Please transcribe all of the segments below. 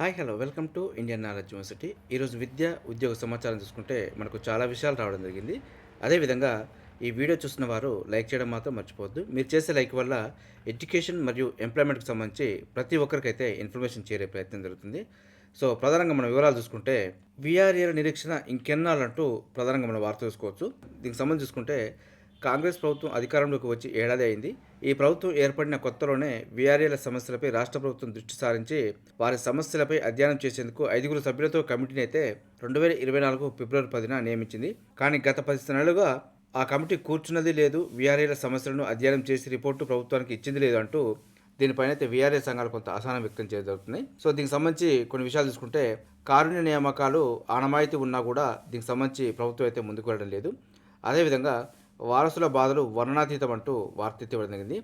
Hi hello. Welcome to Indian knowledge university. ఈరోజు విద్య ఉద్యోగ సమాచారం చూసుకుంటే మనకు చాలా విషయాలు రావడం జరిగింది. అదేవిధంగా ఈ వీడియో చూసిన వారు లైక్ చేయడం మాత్రం మర్చిపోవద్దు. మీరు చేసే లైక్ వల్ల ఎడ్యుకేషన్ మరియు ఎంప్లాయ్మెంట్కి సంబంధించి ప్రతి ఒక్కరికైతే ఇన్ఫర్మేషన్ చేరే ప్రయత్నం జరుగుతుంది. సో ప్రధానంగా మన వివరాలు చూసుకుంటే విఆర్ఏల నిరీక్షణ ఇంకెన్నాళ్ళంటూ ప్రధానంగా మనం వార్త చూసుకోవచ్చు. దీనికి సంబంధించి చూసుకుంటే కాంగ్రెస్ ప్రభుత్వం అధికారంలోకి వచ్చి ఏడాది అయింది. ఈ ప్రభుత్వం ఏర్పడిన కొత్తలోనే వీఆర్ఏల సమస్యలపై రాష్ట్ర ప్రభుత్వం దృష్టి సారించి వారి సమస్యలపై అధ్యయనం చేసేందుకు ఐదుగురు సభ్యులతో కమిటీని అయితే రెండు వేల ఇరవై నాలుగు ఫిబ్రవరి పదిన నియమించింది. కానీ గత పది నెలలుగా ఆ కమిటీ కూర్చున్నది లేదు వీఆర్ఏల సమస్యలను అధ్యయనం చేసి రిపోర్టు ప్రభుత్వానికి ఇచ్చింది లేదు అంటూ దీనిపైన అయితే వీఆర్ఏ సంఘాలు కొంత అసహనం వ్యక్తం చేయగలుగుతున్నాయి సో దీనికి సంబంధించి కొన్ని విషయాలు చూసుకుంటే కారుణ్య నియామకాలు ఆనమాయితీ ఉన్నా కూడా దీనికి సంబంధించి ప్రభుత్వం అయితే ముందుకు వెళ్ళడం లేదు. అదేవిధంగా వారసుల బాధలు వర్ణనాతీతం అంటూ వార్త జరిగింది.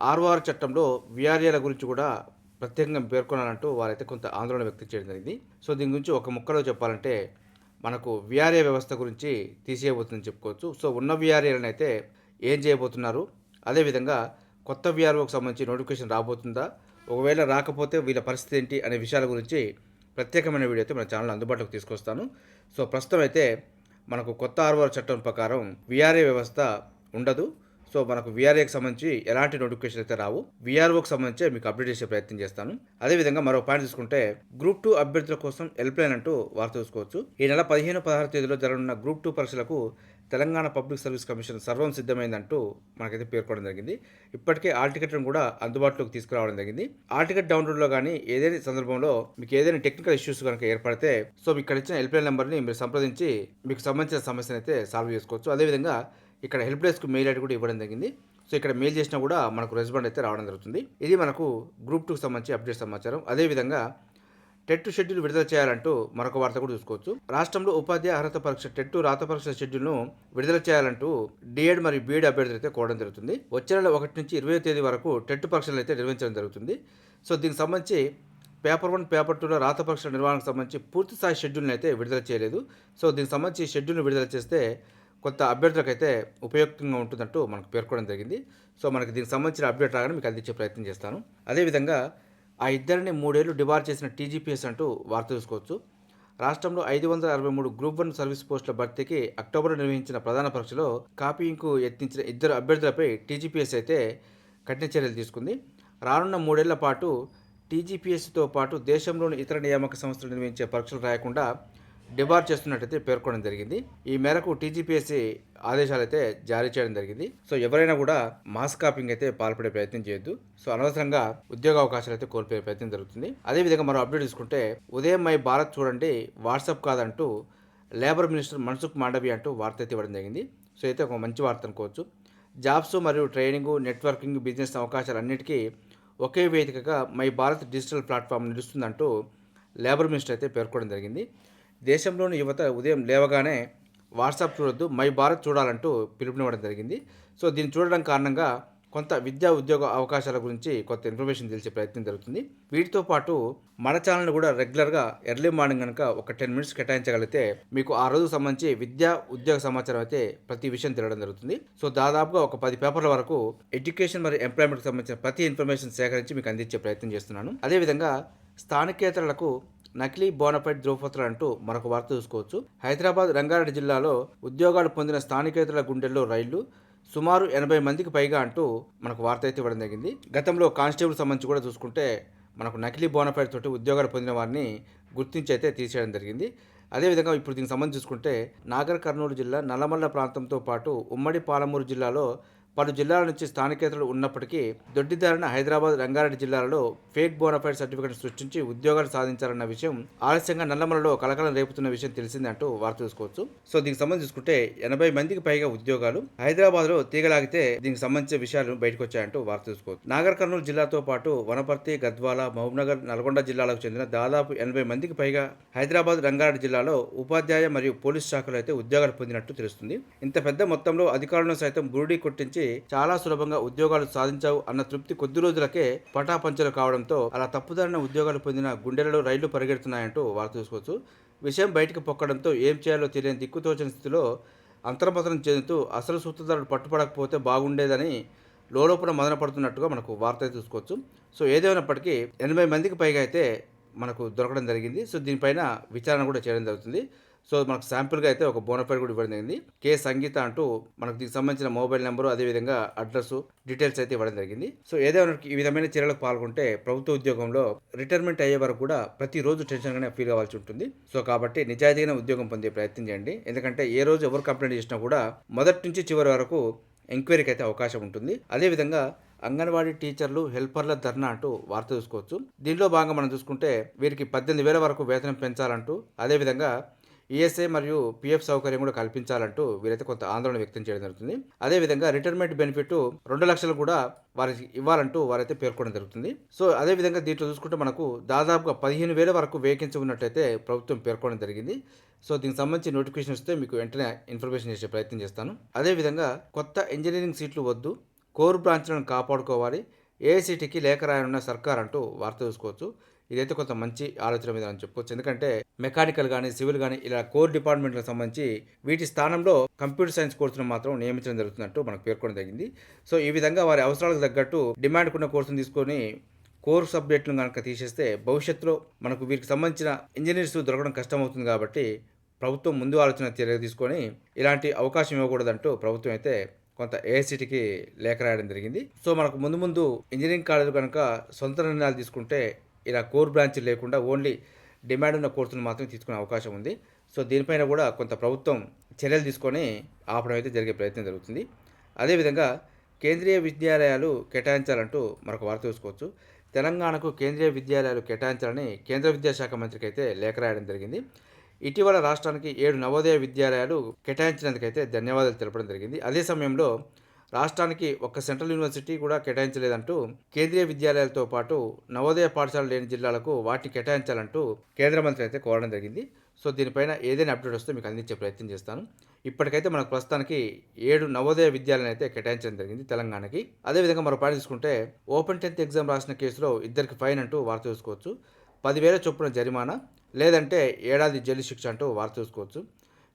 ఆర్వార్ చట్టంలో విఆర్ఏల గురించి కూడా ప్రత్యేకంగా పేర్కొనాలంటూ వారైతే కొంత ఆందోళన వ్యక్తం చేయడం జరిగింది. సో దీని గురించి ఒక ముక్కలో చెప్పాలంటే మనకు విఆర్ఏ వ్యవస్థ గురించి తీసేయబోతుందని చెప్పుకోవచ్చు. సో ఉన్న విఆర్ఏలను అయితే ఏం చేయబోతున్నారు? అదేవిధంగా కొత్త విఆర్ఓకి సంబంధించి నోటిఫికేషన్ రాబోతుందా? ఒకవేళ రాకపోతే వీళ్ళ పరిస్థితి ఏంటి అనే విషయాల గురించి ప్రత్యేకమైన వీడియో అయితే మన ఛానల్ అందుబాటులోకి తీసుకొస్తాను. సో ప్రస్తుతం అయితే మనకు కొత్త ఆర్ఓఆర్ చట్టం ప్రకారం విఆర్ఏ వ్యవస్థ ఉండదు. సో మనకు విఆర్ఏకి సంబంధించి ఎలాంటి నోటిఫికేషన్ అయితే రావు. విఆర్ఓకి సంబంధించి మీకు అప్డేట్ చేసే ప్రయత్నం చేస్తాను. అదేవిధంగా మరో పాయింట్ తీసుకుంటే గ్రూప్ టూ అభ్యర్థుల కోసం హెల్ప్లైన్ అంటూ వార్త చూసుకోవచ్చు. ఈ నెల పదిహేను పదహారు తేదీలో జరగనున్న గ్రూప్ టూ పరీక్షలకు తెలంగాణ పబ్లిక్ సర్వీస్ కమిషన్ సర్వం సిద్ధమైందంటూ మనకైతే పేర్కొనడం జరిగింది. ఇప్పటికే ఆల్ టికెట్లను కూడా అందుబాటులోకి తీసుకురావడం జరిగింది. ఆల్ టికెట్ డౌన్లోడ్లో కానీ ఏదైనా సందర్భంలో మీకు ఏదైనా టెక్నికల్ ఇష్యూస్ కనుక ఏర్పడితే సో మీకు ఇక్కడ ఇచ్చిన హెల్ప్లైన్ నెంబర్ని మీరు సంప్రదించి మీకు సంబంధించిన సమస్యను అయితే సాల్వ్ చేసుకోవచ్చు. అదేవిధంగా ఇక్కడ హెల్ప్ డెస్క్ మెయిల్ ఐడి కూడా ఇవ్వడం జరిగింది. సో ఇక్కడ మెయిల్ చేసినా కూడా మనకు రెస్పాండ్ అయితే రావడం జరుగుతుంది. ఇది మనకు గ్రూప్ టూకి సంబంధించి అప్డేట్ సమాచారం. అదేవిధంగా టెట్ షెడ్యూల్ విడుదల చేయాలంటూ మరొక వార్త కూడా చూసుకోవచ్చు. రాష్ట్రంలో ఉపాధ్యాయ అర్హత పరీక్ష టెట్ రాత పరీక్ష షెడ్యూల్ను విడుదల చేయాలంటూ డిఎడ్ మరియు బీఎడ్ అభ్యర్థులు అయితే కోవడం జరుగుతుంది. వచ్చే నెల ఒకటి నుంచి ఇరవై తేదీ వరకు టెట్ పరీక్షలు అయితే నిర్వహించడం జరుగుతుంది. సో దీనికి సంబంధించి పేపర్ వన్ పేపర్ టూలో రాత పరీక్షల నిర్వహణకు సంబంధించి పూర్తి స్థాయి షెడ్యూల్ని అయితే విడుదల చేయలేదు. సో దీనికి సంబంధించి షెడ్యూల్ని విడుదల చేస్తే కొత్త అభ్యర్థులకు అయితే ఉపయుక్తంగా ఉంటుందంటూ మనకు పేర్కొనడం జరిగింది. సో మనకి దీనికి సంబంధించిన అప్డేట్ రాగానే మీకు అందించే ప్రయత్నం చేస్తాను. అదేవిధంగా ఆ ఇద్దరిని మూడేళ్ళు డిబార్ చేసిన టీజీపీఎస్ అంటూ వార్త చూసుకోవచ్చు రాష్ట్రంలో ఐదు వందల అరవై మూడు గ్రూప్ వన్ సర్వీస్ పోస్టుల భర్తీకి అక్టోబర్ నిర్వహించిన ప్రధాన పరీక్షలో కాపీయింగ్కు యత్నించిన ఇద్దరు అభ్యర్థులపై టీజీపీఎస్ అయితే కఠిన చర్యలు తీసుకుంది. రానున్న మూడేళ్ళ పాటు టీజీపీఎస్తో పాటు దేశంలోని ఇతర నియామక సంస్థలు నిర్వహించే పరీక్షలు రాయకుండా డిబార్ చేస్తున్నట్టయితే పేర్కొనడం జరిగింది. ఈ మేరకు టీజీపీఎస్సీ ఆదేశాలు అయితే జారీ చేయడం జరిగింది. సో ఎవరైనా కూడా మాస్ కాపింగ్ అయితే పాల్పడే ప్రయత్నం చేయొద్దు. సో అనవసరంగా ఉద్యోగ అవకాశాలు అయితే కోల్పోయే ప్రయత్నం జరుగుతుంది. అదేవిధంగా మరో అప్డేట్ తీసుకుంటే ఉదయం మై భారత్ చూడండి వాట్సాప్ కాదంటూ లేబర్ మినిస్టర్ మన్సుఖ్ మాండవి అంటూ వార్త అయితే ఇవ్వడం జరిగింది. సో అయితే ఒక మంచి వార్త అనుకోవచ్చు. జాబ్స్ మరియు ట్రైనింగ్ నెట్వర్కింగ్ బిజినెస్ అవకాశాలు అన్నిటికీ ఒకే వేదికగా మై భారత్ డిజిటల్ ప్లాట్ఫామ్ నిలుస్తుందంటూ లేబర్ మినిస్టర్ అయితే పేర్కొనడం జరిగింది. దేశంలోని యువత ఉదయం లేవగానే వాట్సాప్ చూడొద్దు మై భారత్ చూడాలంటూ పిలుపునివ్వడం జరిగింది. సో దీన్ని చూడడం కారణంగా కొంత విద్యా ఉద్యోగ అవకాశాల గురించి కొత్త ఇన్ఫర్మేషన్ తెలిసే ప్రయత్నం జరుగుతుంది. వీటితో పాటు మన ఛానల్ని కూడా రెగ్యులర్గా ఎర్లీ మార్నింగ్ కనుక ఒక టెన్ మినిట్స్ కేటాయించగలిగితే మీకు ఆ రోజు సంబంధించి విద్యా ఉద్యోగ సమాచారం అయితే ప్రతి విషయం తెలియడం జరుగుతుంది. సో దాదాపుగా ఒక పది పేపర్ల వరకు ఎడ్యుకేషన్ మరియు ఎంప్లాయ్మెంట్కి సంబంధించిన ప్రతి ఇన్ఫర్మేషన్ సేకరించి మీకు అందించే ప్రయత్నం చేస్తున్నాను. అదేవిధంగా స్థానికేతరులకు నకిలీ బోనఫైడ్ ధ్రువపత్రాలు అంటూ మరొక వార్త చూసుకోవచ్చు. హైదరాబాద్ రంగారెడ్డి జిల్లాలో ఉద్యోగాలు పొందిన స్థానికేతరుల గుండెల్లో రైళ్ళు సుమారు ఎనభై మందికి పైగా అంటూ మనకు వార్త అయితే ఇవ్వడం జరిగింది. గతంలో కానిస్టేబుల్ సంబంధించి కూడా చూసుకుంటే మనకు నకిలీ బోనపైట్ తోటి ఉద్యోగాలు పొందిన వారిని గుర్తించి అయితే తీసేయడం జరిగింది. అదేవిధంగా ఇప్పుడు దీనికి సంబంధించి చూసుకుంటే నాగర్ కర్నూలు జిల్లా నల్లమల్ల ప్రాంతంతో పాటు ఉమ్మడి పాలమూరు జిల్లాలో పలు జిల్లాల నుంచి స్థానికేతరులు ఉన్నప్పటికీ దొడ్డిదారిన హైదరాబాద్ రంగారెడ్డి జిల్లాలలో ఫేక్ బోనఫైడ్ సర్టిఫికేట్ సృష్టించి ఉద్యోగాలు సాధించాలన్న విషయం ఆలస్యంగా నల్లమలలో కలకలం రేపుతున్న విషయం తెలిసిందంటూ వార్త చూసుకోవచ్చు. సో దీనికి సంబంధించి చూసుకుంటే ఎనభై మందికి పైగా ఉద్యోగాలు హైదరాబాద్లో తీగలాగితే దీనికి సంబంధించిన విషయాలు బయటకు వచ్చాయంటూ వార్త చూసుకోవచ్చు. నాగర్ కర్నూలు జిల్లాతో పాటు వనపర్తి గద్వాల మహబూబ్నగర్ నల్గొండ జిల్లాలకు చెందిన దాదాపు ఎనభై మందికి పైగా హైదరాబాద్ రంగారెడ్డి జిల్లాలో ఉపాధ్యాయ మరియు పోలీస్ శాఖలో అయితే ఉద్యోగాలు పొందినట్టు తెలుస్తుంది. ఇంత పెద్ద మొత్తంలో అధికారులను సైతం బురుడీ కొట్టించి చాలా సులభంగా ఉద్యోగాలు సాధించావు అన్న తృప్తి కొద్ది రోజులకే పటాపంచలు కావడంతో అలా తప్పుదారిన ఉద్యోగాలు పొందిన గుండెలలో రైళ్ళు పరిగెడుతున్నాయంటూ వార్త చూసుకోవచ్చు. విషయం బయటకు పొక్కడంతో ఏం చేయాలో తెలియని దిక్కుతోచని స్థితిలో అంతర్పతనం చెందుతూ అసలు సూత్రధారుడు పట్టుపడకపోతే బాగుండేదని లోలోపల మదన పడుతున్నట్టుగా మనకు వార్త అయితే చూసుకోవచ్చు. సో ఏదేమైనప్పటికీ ఎనభై మందికి పైగా అయితే మనకు దొరకడం జరిగింది. సో దీనిపైన విచారణ కూడా చేయడం జరుగుతుంది. సో మనకు శాంపుల్గా అయితే ఒక బోనఫైడ్ కూడా ఇవ్వడం జరిగింది. కే సంగీత అంటూ మనకు దీనికి సంబంధించిన మొబైల్ నెంబరు అదేవిధంగా అడ్రస్ డీటెయిల్స్ అయితే ఇవ్వడం జరిగింది. సో ఏదైనా ఈ విధమైన చర్యలకు పాల్గొంటే ప్రభుత్వ ఉద్యోగంలో రిటైర్మెంట్ అయ్యే వరకు కూడా ప్రతిరోజు టెన్షన్గానే ఫీల్ కావాల్సి ఉంటుంది. సో కాబట్టి నిజాయితీగా ఉద్యోగం పొందే ప్రయత్నం చేయండి. ఎందుకంటే ఏ రోజు ఎవరు కంప్లైంట్ చేసినా కూడా మొదటి నుంచి చివరి వరకు ఎంక్వైరీకి అయితే అవకాశం ఉంటుంది. అదేవిధంగా అంగన్వాడీ టీచర్లు హెల్పర్ల ధర్నా అంటూ వార్త చూసుకోవచ్చు. దీనిలో భాగంగా మనం చూసుకుంటే వీరికి పద్దెనిమిది వేల వరకు వేతనం పెంచాలంటూ అదేవిధంగా ఈఎస్ఐ మరియు పిఎఫ్ సౌకర్యం కూడా కల్పించాలంటూ వీరైతే కొంత ఆందోళన వ్యక్తం చేయడం జరుగుతుంది. అదేవిధంగా రిటైర్మెంట్ బెనిఫిట్ రెండు లక్షలు కూడా వారికి ఇవ్వాలంటూ వారైతే పేర్కొనడం జరుగుతుంది. సో అదేవిధంగా దీంట్లో చూసుకుంటే మనకు దాదాపుగా పదిహేను వేల వరకు వేకెన్సీ ఉన్నట్టయితే ప్రభుత్వం పేర్కొనడం జరిగింది. సో దీనికి సంబంధించి నోటిఫికేషన్ వస్తే మీకు వెంటనే ఇన్ఫర్మేషన్ చేసే ప్రయత్నం చేస్తాను. అదేవిధంగా కొత్త ఇంజనీరింగ్ సీట్లు వద్దు కోర్ బ్రాంచ్లను కాపాడుకోవాలి ఏఐసిటీకి లేఖ రాయనున్న సర్కార్ అంటూ వార్త చూసుకోవచ్చు. ఇదైతే కొంత మంచి ఆలోచన మీద అని చెప్పుకోవచ్చు. ఎందుకంటే మెకానికల్ కానీ సివిల్ కానీ ఇలా కోర్ డిపార్ట్మెంట్లకు సంబంధించి వీటి స్థానంలో కంప్యూటర్ సైన్స్ కోర్సును మాత్రం నియమించడం జరుగుతున్నట్టు మనకు పేర్కొనడం జరిగింది. సో ఈ విధంగా వారి అవసరాలకు తగ్గట్టు డిమాండ్కున్న కోర్సును తీసుకొని కోర్ సబ్జెక్టులను కనుక తీసేస్తే భవిష్యత్తులో మనకు వీరికి సంబంధించిన ఇంజనీర్స్ దొరకడం కష్టమవుతుంది కాబట్టి ప్రభుత్వం ముందు ఆలోచన చర్య తీసుకొని ఇలాంటి అవకాశం ఇవ్వకూడదంటూ ప్రభుత్వం అయితే కొంత ఏఐసిటీకి లేఖ రాయడం జరిగింది. సో మనకు ముందు ముందు ఇంజనీరింగ్ కాలేజ్ కనుక సొంత నిర్ణయాలు తీసుకుంటే ఇలా కోర్ బ్రాంచ్ లేకుండా ఓన్లీ డిమాండ్ ఉన్న కోర్సును మాత్రమే తీసుకునే అవకాశం ఉంది. సో దీనిపైన కూడా కొంత ప్రభుత్వం చర్యలు తీసుకొని ఆపడం అయితే జరిగే ప్రయత్నం జరుగుతుంది. అదేవిధంగా కేంద్రీయ విద్యాలయాలు కేటాయించాలంటూ మరొక వార్త చూసుకోవచ్చు తెలంగాణకు కేంద్రీయ విద్యాలయాలు కేటాయించాలని కేంద్ర విద్యాశాఖ మంత్రికి అయితే లేఖ రాయడం జరిగింది. ఇటీవల రాష్ట్రానికి ఏడు నవోదయ విద్యాలయాలు కేటాయించినందుకైతే ధన్యవాదాలు తెలపడం జరిగింది. అదే సమయంలో రాష్ట్రానికి ఒక్క సెంట్రల్ యూనివర్సిటీ కూడా కేటాయించలేదంటూ కేంద్రీయ విద్యాలయాలతో పాటు నవోదయ పాఠశాలలు లేని జిల్లాలకు వాటిని కేటాయించాలంటూ కేంద్ర మంత్రి అయితే కోరడం జరిగింది. సో దీనిపైన ఏదైనా అప్డేట్ వస్తే మీకు అందించే ప్రయత్నం చేస్తాను. ఇప్పటికైతే మనకు ప్రస్తుతానికి ఏడు నవోదయ విద్యాలయాలను అయితే కేటాయించడం జరిగింది తెలంగాణకి. అదేవిధంగా మరో పాయింట్ తీసుకుంటే ఓపెన్ టెన్త్ ఎగ్జామ్ రాసిన కేసులో ఇద్దరికి ఫైన్ అంటూ వార్త చూసుకోవచ్చు. పదివేల చొప్పున జరిమానా లేదంటే ఏడాది జైలు శిక్ష అంటూ వార్త చూసుకోవచ్చు.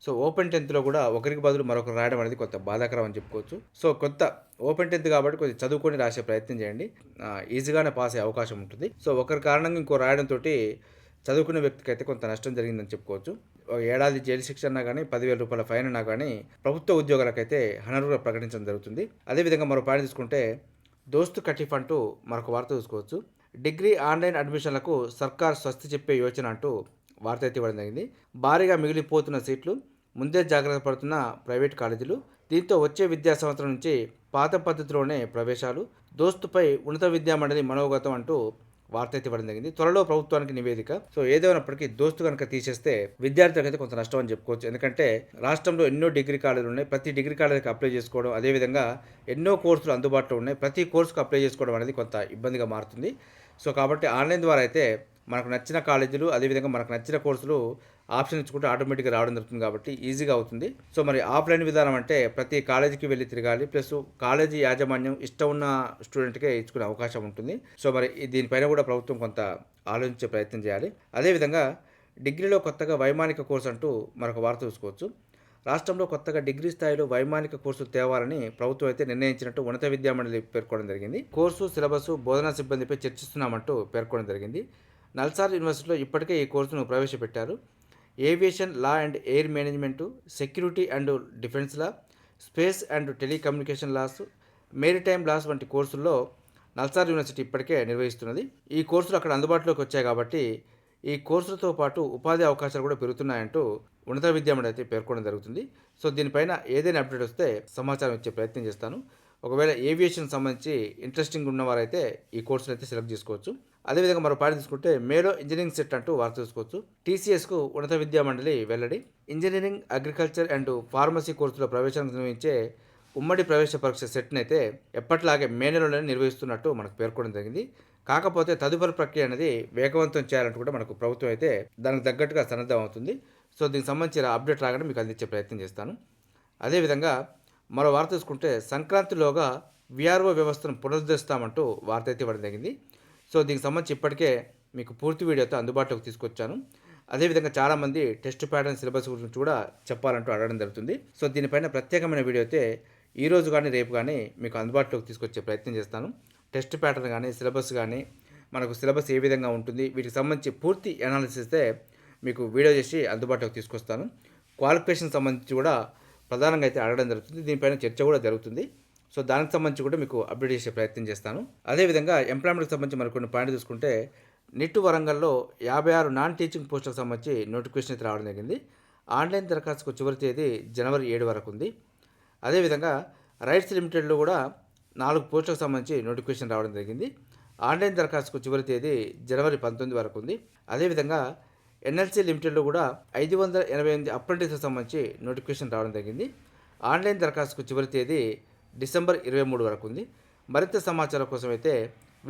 సో ఓపెన్ టెన్త్లో కూడా ఒకరికి బదులు మరొకరు రాయడం అనేది కొంత బాధాకరం అని చెప్పుకోవచ్చు. సో కొత్త ఓపెన్ టెన్త్ కాబట్టి కొంచెం చదువుకొని రాసే ప్రయత్నం చేయండి. ఈజీగానే పాస్ అయ్యే అవకాశం ఉంటుంది. సో ఒకరి కారణంగా ఇంకో రాయడంతో చదువుకునే వ్యక్తికి అయితే కొంత నష్టం జరిగిందని చెప్పుకోవచ్చు. ఒక ఏడాది జైలు శిక్ష అన్నా కానీ పదివేల రూపాయల ఫైన్ అన్నా కానీ ప్రభుత్వ ఉద్యోగాలకైతే హనరుగా ప్రకటించడం జరుగుతుంది. అదేవిధంగా మరో పాయింట్ తీసుకుంటే దోస్తు కటిఫ్ అంటూ మరొక వార్త చూసుకోవచ్చు. డిగ్రీ ఆన్లైన్ అడ్మిషన్లకు సర్కార్ స్వస్తి చెప్పే యోచన అంటూ వార్త అయితే ఇవ్వడం జరిగింది. భారీగా మిగిలిపోతున్న సీట్లు ముందే జాగ్రత్త పడుతున్న ప్రైవేట్ కాలేజీలు దీంతో వచ్చే విద్యా సంవత్సరం నుంచి పాత పద్ధతిలోనే ప్రవేశాలు దోస్తుపై ఉన్నత విద్యా మండలి మనోగతం అంటూ వార్త అయితే ఇవ్వడం జరిగింది. త్వరలో ప్రభుత్వానికి నివేదిక. సో ఏదేమైనప్పటికీ దోస్తు కనుక తీసేస్తే విద్యార్థులకు అయితే కొంత నష్టం అని చెప్పుకోవచ్చు. ఎందుకంటే రాష్ట్రంలో ఎన్నో డిగ్రీ కాలేజీలు ఉన్నాయి. ప్రతి డిగ్రీ కాలేజీకి అప్లై చేసుకోవడం అదేవిధంగా ఎన్నో కోర్సులు అందుబాటులో ఉన్నాయి. ప్రతి కోర్సుకు అప్లై చేసుకోవడం అనేది కొంత ఇబ్బందిగా మారుతుంది. సో కాబట్టి ఆన్లైన్ ద్వారా అయితే మనకు నచ్చిన కాలేజీలు అదేవిధంగా మనకు నచ్చిన కోర్సులు ఆప్షన్ ఇచ్చుకుంటే ఆటోమేటిక్గా రావడం జరుగుతుంది కాబట్టి ఈజీగా అవుతుంది. సో మరి ఆఫ్లైన్ విధానం అంటే ప్రతి కాలేజీకి వెళ్ళి తిరగాలి ప్లస్ కాలేజీ యాజమాన్యం ఇష్టం ఉన్న స్టూడెంట్కే ఇచ్చుకునే అవకాశం ఉంటుంది. సో మరి దీనిపైన కూడా ప్రభుత్వం కొంత ఆలోచించే ప్రయత్నం చేయాలి. అదేవిధంగా డిగ్రీలో కొత్తగా వైమానిక కోర్సు అంటూ మరొక వార్త చూసుకోవచ్చు. రాష్ట్రంలో కొత్తగా డిగ్రీ స్థాయిలో వైమానిక కోర్సు తేవాలని ప్రభుత్వం అయితే నిర్ణయించినట్టు ఉన్నత విద్యామండలి పేర్కొనడం జరిగింది. కోర్సు సిలబస్ బోధనా సిబ్బందిపై చర్చిస్తున్నామంటూ పేర్కొనడం జరిగింది. నల్సార్ యూనివర్సిటీలో ఇప్పటికే ఈ కోర్సును ప్రవేశపెట్టారు. Aviation law and air management security and defence law space and telecommunication laws maritime laws వంటి కోర్సుల్లో నల్సార్ యూనివర్సిటీ ఇప్పటికే నిర్వహిస్తున్నది. ఈ కోర్సులు అక్కడ అందుబాటులోకి వచ్చాయి కాబట్టి ఈ కోర్సులతో పాటు ఉపాధి అవకాశాలు కూడా పెరుగుతున్నాయంటూ ఉన్నత విద్యామండలి అయితే పేర్కొనడం జరుగుతుంది. సో దీనిపైన ఏదైనా అప్డేట్ వస్తే సమాచారం ఇచ్చే ప్రయత్నం చేస్తాను. ఒకవేళ ఏవియేషన్ సంబంధించి ఇంట్రెస్టింగ్ ఉన్నవారైతే ఈ కోర్సులు అయితే సెలెక్ట్ చేసుకోవచ్చు. అదేవిధంగా మరో పాయింట్ తీసుకుంటే మేలో ఇంజనీరింగ్ సెట్ అంటూ వార్త చూసుకోవచ్చు. టీసీఎస్కు ఉన్నత విద్యా మండలి వెల్లడి. ఇంజనీరింగ్ అగ్రికల్చర్ అండ్ ఫార్మసీ కోర్సులో ప్రవేశం నిర్వహించే ఉమ్మడి ప్రవేశ పరీక్ష సెట్ని అయితే ఎప్పటిలాగే మే నెలలోనే నిర్వహిస్తున్నట్టు మనకు పేర్కొనడం జరిగింది. కాకపోతే తదుపరి ప్రక్రియ అనేది వేగవంతం చేయాలంటూ కూడా మనకు ప్రభుత్వం అయితే దానికి తగ్గట్టుగా సన్నద్ధం అవుతుంది. సో దీనికి సంబంధించిన అప్డేట్ రాగానే మీకు అందించే ప్రయత్నం చేస్తాను. అదేవిధంగా మరో వార్త చూసుకుంటే సంక్రాంతిలోగా విఆర్ఓ వ్యవస్థను పునరుద్ధరిస్తామంటూ వార్త అయితే ఇవ్వడం జరిగింది. సో దీనికి సంబంధించి ఇప్పటికే మీకు పూర్తి వీడియోతో అందుబాటులోకి తీసుకొచ్చాను. అదేవిధంగా చాలామంది టెస్ట్ ప్యాటర్న్ సిలబస్ గురించి కూడా చెప్పాలంటూ అడగడం జరుగుతుంది. సో దీనిపైన ప్రత్యేకమైన వీడియో అయితే ఈ రోజు కానీ రేపు కానీ మీకు అందుబాటులోకి తీసుకొచ్చే ప్రయత్నం చేస్తాను. టెస్ట్ ప్యాటర్న్ కానీ సిలబస్ కానీ మనకు సిలబస్ ఏ విధంగా ఉంటుంది వీటికి సంబంధించి పూర్తి అనాలిసిస్ అయితే మీకు వీడియో చేసి అందుబాటులోకి తీసుకొస్తాను. క్వాలిఫికేషన్ సంబంధించి కూడా ప్రధానంగా అయితే అడగడం జరుగుతుంది. దీనిపైన చర్చ కూడా జరుగుతుంది. సో దానికి సంబంధించి కూడా మీకు అప్డేట్ చేసే ప్రయత్నం చేస్తాను. అదేవిధంగా ఎంప్లాయ్మెంట్కి సంబంధించి మరికొన్ని పాయింట్ చూసుకుంటే నిట్టు వరంగల్లో యాభై ఆరు నాన్ టీచింగ్ పోస్టులకు సంబంధించి నోటిఫికేషన్ అయితే రావడం జరిగింది. ఆన్లైన్ దరఖాస్తుకు చివరి తేదీ జనవరి ఏడు వరకు ఉంది. అదేవిధంగా రైట్స్ లిమిటెడ్లో కూడా నాలుగు పోస్టులకు సంబంధించి నోటిఫికేషన్ రావడం జరిగింది. ఆన్లైన్ దరఖాస్తుకు చివరి తేదీ జనవరి పంతొమ్మిది వరకు ఉంది. అదేవిధంగా ఎన్ఎల్సీ లిమిటెడ్లో కూడా ఐదు వందల ఎనభై ఎనిమిది అప్రెంటిస్కి సంబంధించి నోటిఫికేషన్ రావడం జరిగింది. ఆన్లైన్ దరఖాస్తుకు చివరి తేదీ డిసెంబర్ ఇరవై మూడు వరకు ఉంది. మరింత సమాచారం కోసం అయితే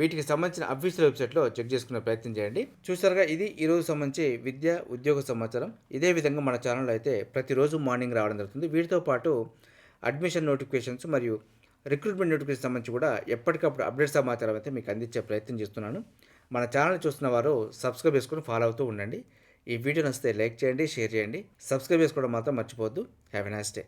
వీటికి సంబంధించిన అఫీషియల్ వెబ్సైట్లో చెక్ చేసుకునే ప్రయత్నం చేయండి. చూసారుగా ఇది ఈరోజు సంబంధించి విద్య ఉద్యోగ సమాచారం. ఇదే విధంగా మన ఛానల్లో అయితే ప్రతిరోజు మార్నింగ్ రావడం జరుగుతుంది. వీటితో పాటు అడ్మిషన్ నోటిఫికేషన్స్ మరియు రిక్రూట్మెంట్ నోటిఫికేషన్ సంబంధించి కూడా ఎప్పటికప్పుడు అప్డేట్ సమాచారం అయితే మీకు అందించే ప్రయత్నం చేస్తున్నాను. మన ఛానల్ చూస్తున్న వారు సబ్స్క్రైబ్ చేసుకొని ఫాలో అవుతూ ఉండండి. ఈ వీడియో నచ్చితే లైక్ చేయండి షేర్ చేయండి. సబ్స్క్రైబ్ చేసుకోవడం మాత్రం మర్చిపోవద్దు. Have a nice day.